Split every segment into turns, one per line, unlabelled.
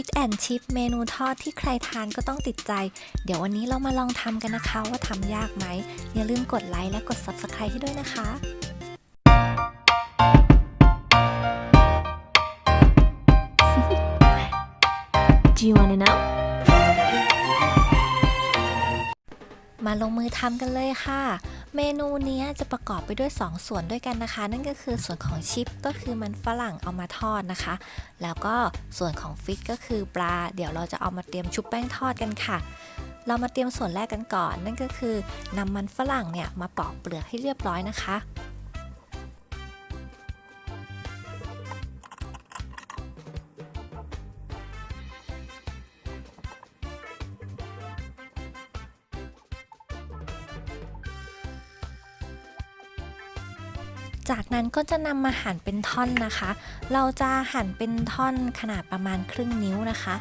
ฟิตแอนชิพเมนูทอดที่ใครทานก็ต้องติดใจ เดี๋ยววันนี้เรามาลองทำกันนะคะว่าทำยากไหม อย่าลืมกดไลค์และกด Subscribe ให้ด้วยนะคะ
Do you want to know?
มาลงมือทำกันเลยค่ะ เมนูนี้จะประกอบไปด้วย 2 ส่วนด้วยกันนะคะ นั่นก็คือส่วนของชิปก็คือมันฝรั่งเอามาทอดนะคะ แล้วก็ส่วนของฟิตก็คือปลา เดี๋ยวเราจะเอามาเตรียมชุบแป้งทอดกันค่ะ เรามาเตรียมส่วนแรกกันก่อน นั่นก็คือนำมันฝรั่งเนี่ยมาปอกเปลือกให้เรียบร้อยนะคะ จากนั้นก็จะนำมาหั่นเป็นท่อนนะคะ เราจะหั่นเป็นท่อนขนาดประมาณครึ่งนิ้วนะคะ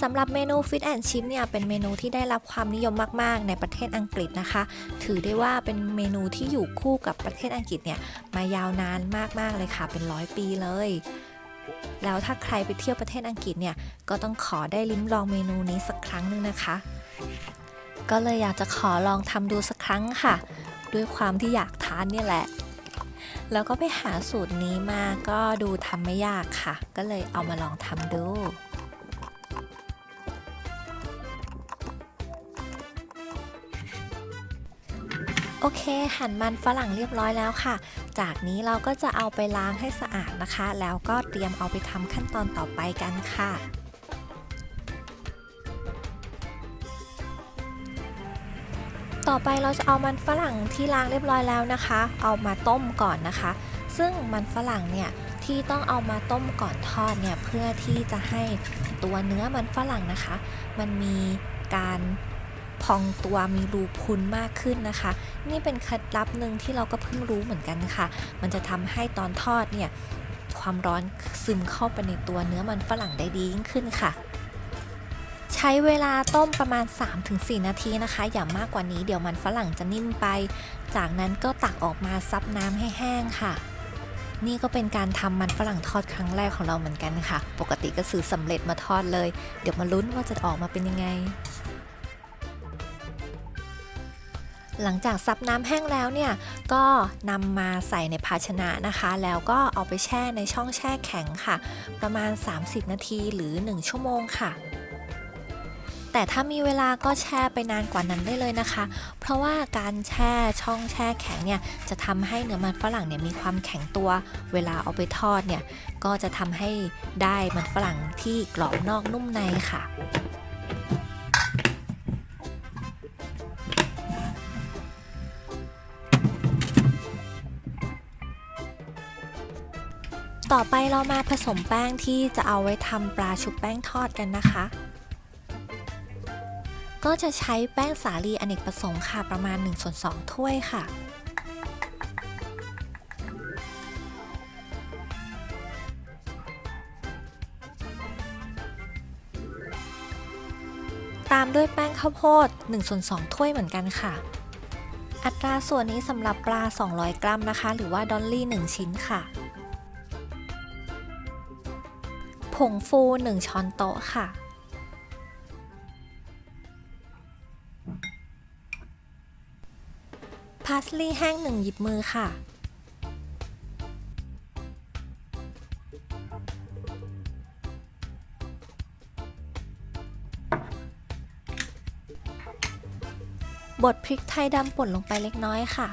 สำหรับเมนู Fit and Chip เนี่ยเป็นเมนูที่ได้รับความนิยมมาก ๆ ในประเทศอังกฤษนะคะ ถือได้ว่าเป็นเมนูที่อยู่คู่กับประเทศอังกฤษเนี่ยมายาวนานมาก ๆ เลยค่ะ เป็นร้อยปีเลย แล้วถ้าใครไปเที่ยวประเทศอังกฤษเนี่ยก็ต้องขอได้ลิ้มลองเมนูนี้สักครั้งหนึ่งนะคะ ก็เลยอยากจะขอลองทำดูสักครั้งค่ะ ด้วยความที่อยากทานนี่แหละ แล้วก็ไปหาสูตรนี้มาก็ดูทำไม่ยากค่ะ ก็เลยเอามาลองทำดูโอเค หั่นมันฝรั่งเรียบร้อยแล้วค่ะ จากนี้เราก็จะเอาไปล้างให้สะอาดนะคะ แล้วก็เตรียมเอาไปทำขั้นตอนต่อไปกันค่ะ ต่อไปเราจะเอามันฝรั่งที่ล้างเรียบร้อยแล้วนะคะ เอามาต้มก่อนนะคะ ซึ่งมันฝรั่งเนี่ยที่ต้องเอามาต้มก่อนทอดเนี่ยเพื่อที่จะให้ตัวเนื้อมันฝรั่งนะคะ มันมีการพองตัวมีรูพุนมากขึ้นนะคะ นี่เป็นเคล็ดลับหนึ่งที่เราก็เพิ่งรู้เหมือนกันค่ะ มันจะทำให้ตอนทอดเนี่ยความร้อนซึมเข้าไปในตัวเนื้อมันฝรั่งได้ดียิ่งขึ้นค่ะ ใช้เวลาต้มประมาณ 3-4 นาทีนะคะ อย่ามากกว่านี้เดี๋ยวมันฝรั่งจะนิ่มไป จากนั้นก็ตักออกมาซับน้ำให้แห้งค่ะ นี่ก็เป็นการทำมันฝรั่งทอดครั้งแรกของเราเหมือนกันค่ะ ปกติก็ซื้อสำเร็จมาทอดเลย เดี๋ยวมาลุ้นว่าจะออกมาเป็นยังไงหลังจากซับน้ำแห้งแล้วเนี่ย ก็นำมาใส่ในภาชนะนะคะ แล้วก็เอาไปแช่ในช่องแช่แข็งค่ะ ประมาณ 30 นาทีหรือ 1 ชั่วโมงค่ะ แต่ถ้ามีเวลาก็แช่ไปนานกว่านั้นได้เลยนะคะ เพราะว่าการแช่ช่องแช่แข็งเนี่ยจะทำให้เนื้อมันฝรั่งเนี่ยมีความแข็งตัว เวลาเอาไปทอดเนี่ยก็จะทำให้ได้มันฝรั่งที่กรอบนอกนุ่มในค่ะต่อไปเรามาผสมแป้งที่จะเอาไว้ทำปลาชุบแป้งทอดกันนะคะ ก็จะใช้แป้งสาลีอเนกประสงค์ค่ะประมาณ1ส่วน2ถ้วยค่ะ ตามด้วยแป้งข้าวโพด1ส่วน2ถ้วยเหมือนกันค่ะ อัตราส่วนนี้สำหรับปลา 200 กรัมนะคะ หรือว่าดอลลี่ 1 ชิ้นค่ะ ผงฟู 1 ช้อนโต๊ะค่ะ พาสลีย์แห้ง1หยิบมือค่ะ บดพริกไทยดำป่นลงไปเล็กน้อยค่ะ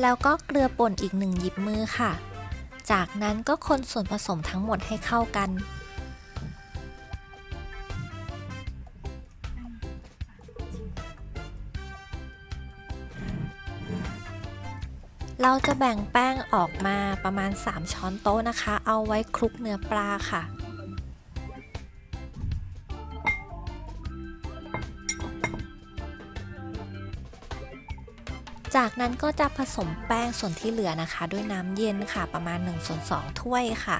แล้วก็เกลือป่นอีกหนึ่งหยิบมือค่ะ จากนั้นก็คนส่วนผสมทั้งหมดให้เข้ากัน เราจะแบ่งแป้งออกมาประมาณ 3 ช้อนโต๊ะนะคะ เอาไว้คลุกเนื้อปลาค่ะ จากนั้นก็จะผสมแป้งส่วนที่เหลือนะคะ ด้วยน้ำเย็นค่ะประมาณ1ส่วน2ถ้วยค่ะ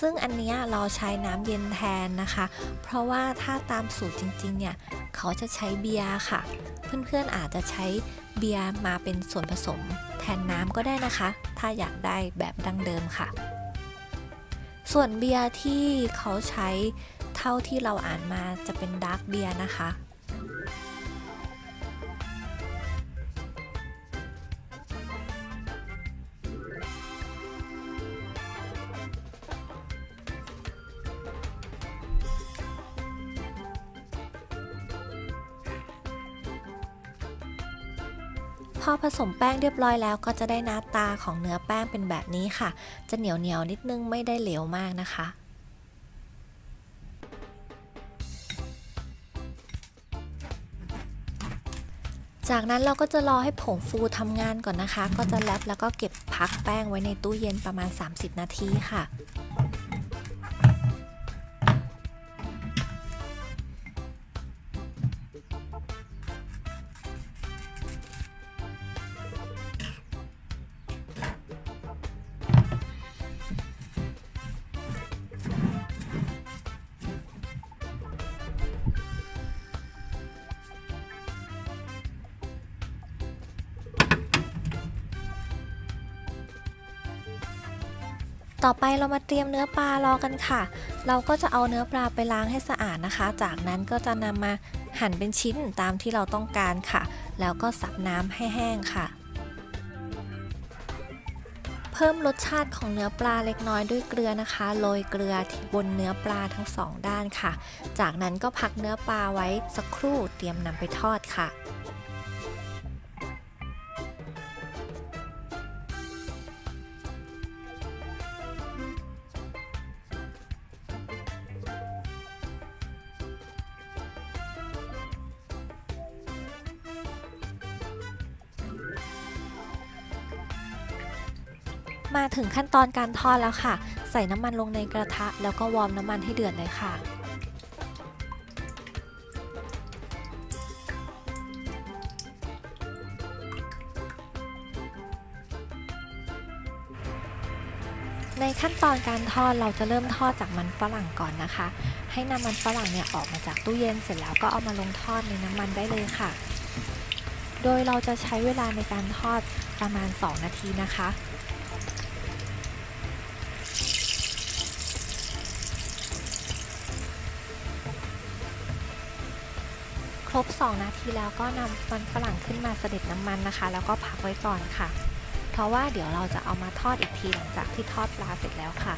ซึ่งอันนี้เราใช้น้ำเย็นแทนนะคะ เพราะว่าถ้าตามสูตรจริงๆเนี่ยเขาจะใช้เบียร์ค่ะ เพื่อนๆอาจจะใช้เบียร์มาเป็นส่วนผสมแทนน้ำก็ได้นะคะ ถ้าอยากได้แบบดั้งเดิมค่ะ ส่วนเบียร์ที่เขาใช้เท่าที่เราอ่านมาจะเป็นดาร์กเบียร์นะคะ พอผสมแป้งเรียบร้อยแล้วก็จะได้หน้าตาของเนื้อแป้งเป็นแบบนี้ค่ะ จะเหนียวเหนียวนิดนึงไม่ได้เหลวมากนะคะจากนั้นเราก็จะรอให้ผงฟูทำงานก่อนนะคะ ก็จะแรปแล้วก็เก็บพักแป้งไว้ในตู้เย็นประมาณ 30 นาทีค่ะ ต่อไปเรามาเตรียมเนื้อปลารอกันค่ะ เราก็จะเอาเนื้อปลาไปล้างให้สะอาดนะคะ จากนั้นก็จะนำมาหั่นเป็นชิ้นตามที่เราต้องการค่ะ แล้วก็สับน้ำให้แห้งค่ะ เพิ่มรสชาติของเนื้อปลาเล็กน้อยด้วยเกลือนะคะโรยเกลือที่บนเนื้อปลาทั้งสองด้านค่ะ จากนั้นก็พักเนื้อปลาไว้สักครู่เตรียมนำไปทอดค่ะ มาถึงขั้นตอนการทอดแล้วค่ะ ใส่น้ำมันลงในกระทะ แล้วก็วอร์มน้ำมันให้เดือดเลยค่ะ ในขั้นตอนการทอดเราจะเริ่มทอดจากมันฝรั่งก่อนนะคะ ให้น้ำมันฝรั่งเนี่ยออกมาจากตู้เย็นเสร็จแล้วก็เอามาลงทอดในน้ำมันได้เลยค่ะ โดยเราจะใช้เวลาในการทอดประมาณ 2 นาทีนะคะ บ 2 นาทีแล้วก็นำมันฝรั่งขึ้นมาเสด็จน้ำมันนะคะ แล้วก็พักไว้ก่อนค่ะ เพราะว่าเดี๋ยวเราจะเอามาทอดอีกทีหลังจากที่ทอดปลาเสร็จแล้วค่ะ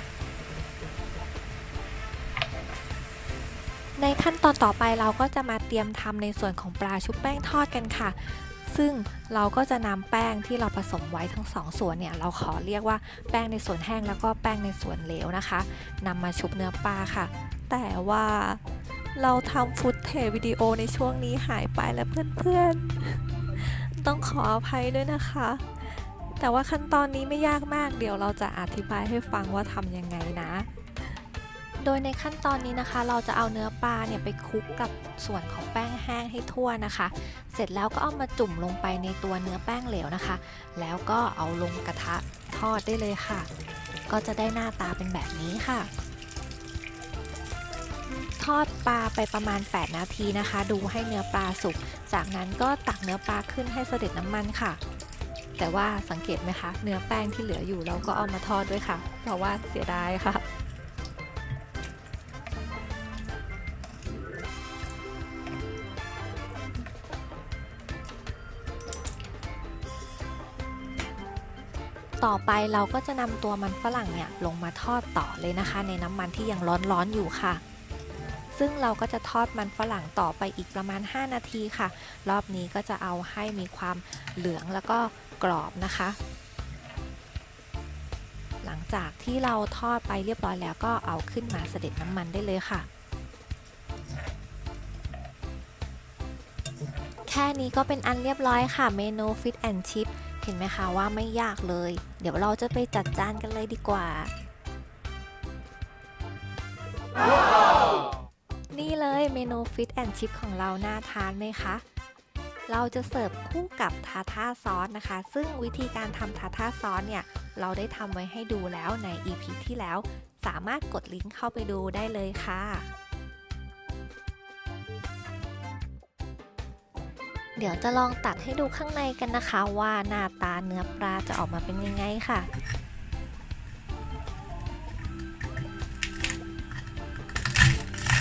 ในขั้นตอนต่อไปเราก็จะมาเตรียมทำในส่วนของปลาชุบแป้งทอดกันค่ะ ซึ่งเราก็จะนำแป้งที่เราผสมไว้ทั้งสองส่วนเนี่ยเราขอเรียกว่าแป้งในส่วนแห้งแล้วก็แป้งในส่วนเหลวนะคะนำมาชุบเนื้อปลาค่ะ แต่ว่า เราทำฟุตเทวิดีโอในช่วงนี้หายไปแล้วเพื่อนๆ ต้องขออภัยด้วยนะคะ แต่ว่าขั้นตอนนี้ไม่ยากมาก เดี๋ยวเราจะอธิบายให้ฟังว่าทำยังไงนะ โดยในขั้นตอนนี้นะคะ เราจะเอาเนื้อปลาเนี่ยไปคลุกกับส่วนของแป้งแห้งให้ทั่วนะคะ เสร็จแล้วก็เอามาจุ่มลงไปในตัวเนื้อแป้งเหลวนะคะ แล้วก็เอาลงกระทะทอดได้เลยค่ะ ก็จะได้หน้าตาเป็นแบบนี้ค่ะ ทอดปลาไปประมาณ 8 นาทีนะคะ ดูให้เนื้อปลาสุก จากนั้นก็ตักเนื้อปลาขึ้นให้เสด็จน้ำมันค่ะ แต่ว่าสังเกตไหมคะ เนื้อแป้งที่เหลืออยู่เราก็เอามาทอดด้วยค่ะ เพราะว่าเสียดายค่ะต่อไปเราก็จะนำตัวมันฝรั่งเนี่ยลงมาทอดต่อเลยนะคะ ในน้ำมันที่ยังร้อนๆอยู่ค่ะ ซึ่งเราก็จะทอดมันฝรั่งต่อไปอีกประมาณ 5 นาทีค่ะ รอบนี้ก็จะเอาให้มีความเหลืองแล้วก็กรอบนะคะ หลังจากที่เราทอดไปเรียบร้อยแล้วก็เอาขึ้นมาเสด็จน้ำมันได้เลยค่ะแค่นี้ก็เป็นอันเรียบร้อยค่ะเมนู Fit and Chip เห็นไหมคะว่าไม่ยากเลย เดี๋ยวเราจะไปจัดจานกันเลยดีกว่า นี่เลยเมนู Fit and Chip ของเราน่าทานไหมคะ เราจะเสิร์ฟคู่กับทาท่าซอสนะคะ ซึ่งวิธีการทำทาท่าซอสเนี่ย เราได้ทำไว้ให้ดูแล้วใน EP ที่แล้ว สามารถกดลิงก์เข้าไปดูได้เลยค่ะ เดี๋ยวจะลองตัดให้ดูข้างในกันนะคะ ว่าหน้าตาเนื้อปลาจะออกมาเป็นยังไงค่ะ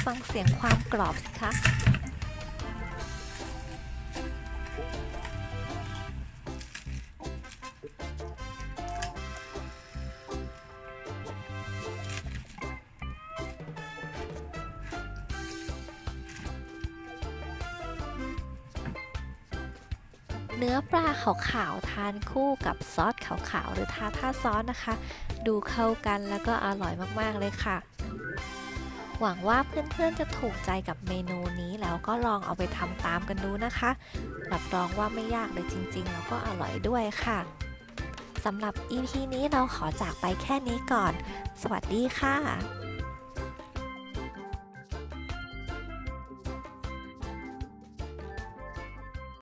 ฟังเสียงความกรอบสิคะเนื้อปลาขาวๆทานคู่กับซอสขาวๆหรือทาท่าซอสนะคะ ดูเข้ากันแล้วก็อร่อยมากๆเลยค่ะ หวังว่าเพื่อนๆจะถูกใจกับเมนูนี้แล้วก็ลองเอาไปทำตามกันดูนะคะ รับรองว่าไม่ยากเลยจริงๆ แล้วก็อร่อยด้วยค่ะสำหรับ EP นี้เราขอจากไปแค่นี้ก่อน สวัสดีค่ะ